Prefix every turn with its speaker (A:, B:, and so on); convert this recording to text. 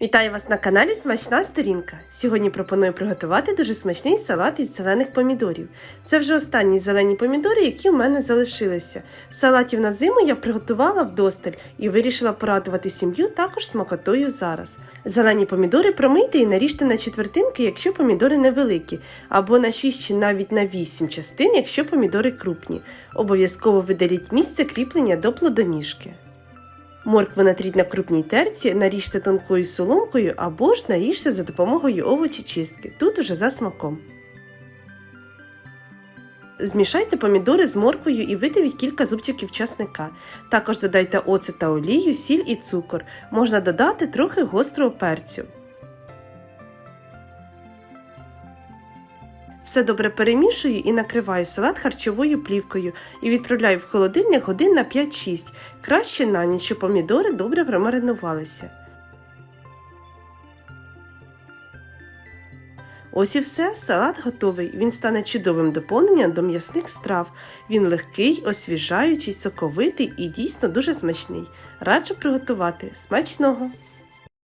A: Вітаю вас на каналі Смачна сторінка. Сьогодні пропоную приготувати дуже смачний салат із зелених помідорів. Це вже останні зелені помідори, які у мене залишилися. Салатів на зиму я приготувала вдосталь і вирішила порадувати сім'ю також смакотою зараз. Зелені помідори промийте і наріжте на четвертинки, якщо помідори невеликі, або на 6 чи навіть на 8 частин, якщо помідори крупні. Обов'язково видаліть місце кріплення до плодоніжки. Моркву натріть на крупній терці, наріжте тонкою соломкою або ж наріжте за допомогою овочечистки. Тут уже за смаком. Змішайте помідори з морквою і видавіть кілька зубчиків часника. Також додайте оцет та олію, сіль і цукор. Можна додати трохи гострого перцю. Все добре перемішую і накриваю салат харчовою плівкою і відправляю в холодильник годин на 5-6. Краще на ніч, щоб помідори добре промаринувалися. Ось і все, салат готовий. Він стане чудовим доповненням до м'ясних страв. Він легкий, освіжаючий, соковитий і дійсно дуже смачний. Раджу приготувати. Смачного!